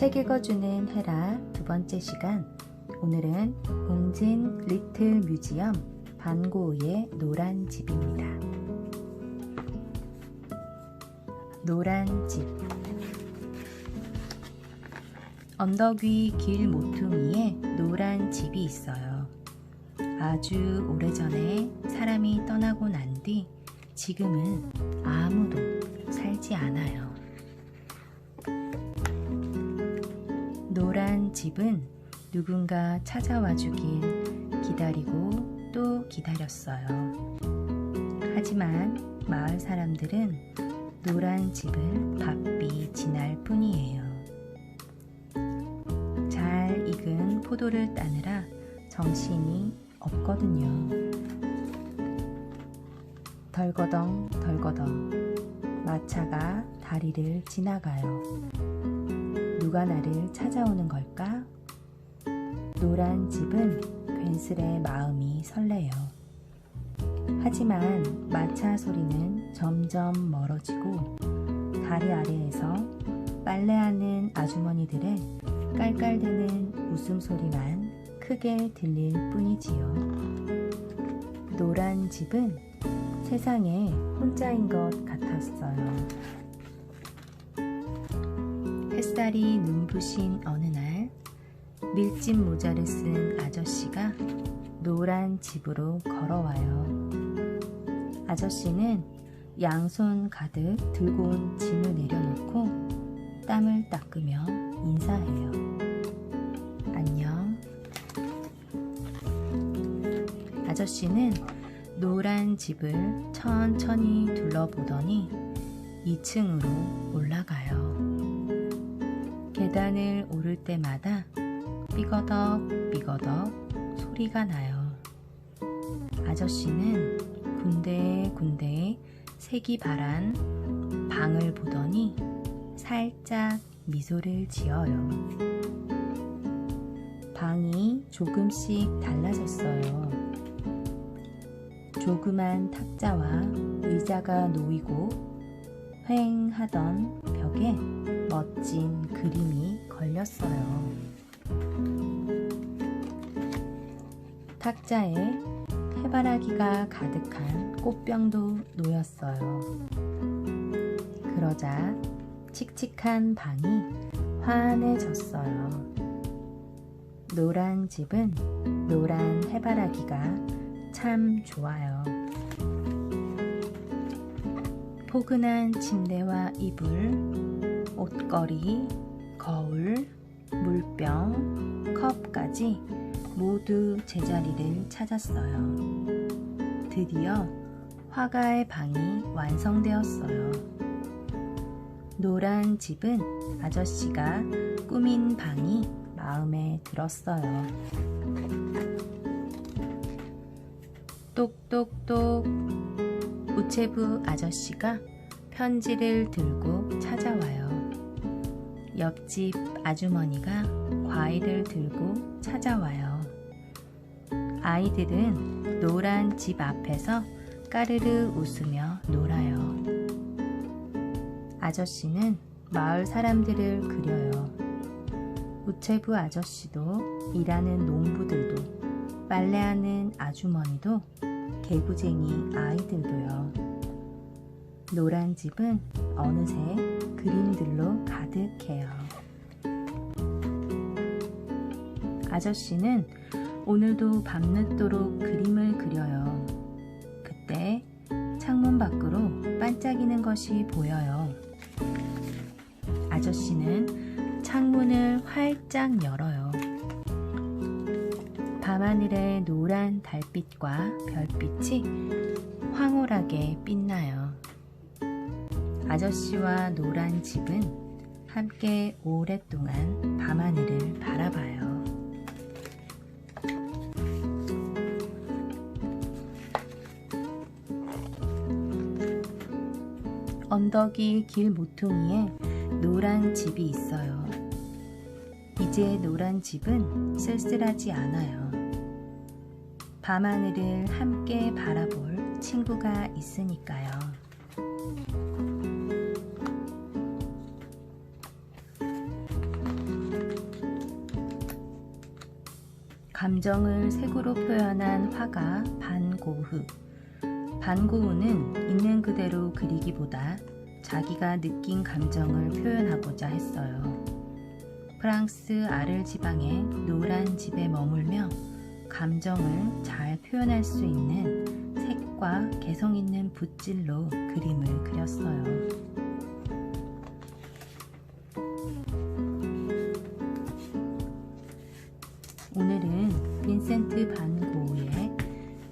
책 읽어주는 헤라 두 번째 시간. 오늘은 웅진 리틀 뮤지엄 반고우의 노란 집입니다. 노란 집. 언덕 위 길 모퉁이에 노란 집이 있어요. 아주 오래전에 사람이 떠나고 난 뒤 지금은 아무도 살지 않아요. 노란 집은 누군가 찾아와 주길 기다리고 또 기다렸어요. 하지만 마을 사람들은 노란 집을 바삐 지날 뿐이에요. 잘 익은 포도를 따느라 정신이 없거든요. 덜거덩 덜거덩 마차가 다리를 지나가요. 누가 나를 찾아오는 걸까? 노란 집은 괜스레 마음이 설레요. 하지만 마차 소리는 점점 멀어지고 다리 아래에서 빨래하는 아주머니들의 깔깔대는 웃음소리만 크게 들릴 뿐이지요. 노란 집은 세상에 혼자인 것 같았어요. 햇살이 눈부신 어느 날 밀짚 모자를 쓴 아저씨가 노란 집으로 걸어와요. 아저씨는 양손 가득 들고 온 짐을 내려놓고 땀을 닦으며 인사해요. 안녕. 아저씨는 노란 집을 천천히 둘러보더니 2층으로 올라가요. 계단을 오를 때마다 삐거덕 삐거덕 소리가 나요. 아저씨는 군데군데 색이 바란 방을 보더니 살짝 미소를 지어요. 방이 조금씩 달라졌어요. 조그만 탁자와 의자가 놓이고 휑하던 벽에 멋진 그림이 걸렸어요. 탁자에 해바라기가 가득한 꽃병도 놓였어요. 그러자 칙칙한 방이 환해졌어요. 노란 집은 노란 해바라기가 참 좋아요. 포근한 침대와 이불, 옷걸이, 거울, 물병, 컵까지 모두 제자리를 찾았어요. 드디어 화가의 방이 완성되었어요. 노란 집은 아저씨가 꾸민 방이 마음에 들었어요. 똑똑똑 우체부 아저씨가 편지를 들고 찾아와요. 옆집 아주머니가 과일을 들고 찾아와요. 아이들은 노란 집 앞에서 까르르 웃으며 놀아요. 아저씨는 마을 사람들을 그려요. 우체부 아저씨도 일하는 농부들도 빨래하는 아주머니도 개구쟁이 아이들도요. 노란 집은 어느새 그림들로 가득해요. 아저씨는 오늘도 밤늦도록 그림을 그려요. 그때 창문 밖으로 반짝이는 것이 보여요. 아저씨는 창문을 활짝 열어요. 밤하늘의 노란 달빛과 별빛이 황홀하게 빛나요. 아저씨와 노란 집은 함께 오랫동안 밤하늘을 바라봐요. 언덕이 길 모퉁이에 노란 집이 있어요. 이제 노란 집은 쓸쓸하지 않아요. 밤하늘을 함께 바라볼 친구가 있으니까요. 감정을 색으로 표현한 화가 반고흐. 반고흐는 있는 그대로 그리기보다 자기가 느낀 감정을 표현하고자 했어요. 프랑스 아를 지방의 노란 집에 머물며 감정을 잘 표현할 수 있는 색과 개성 있는 붓질로 그림을 그렸어요. 오늘은 빈센트 반 고흐의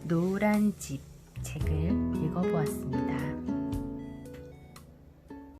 노란 집 책을 읽어보았습니다.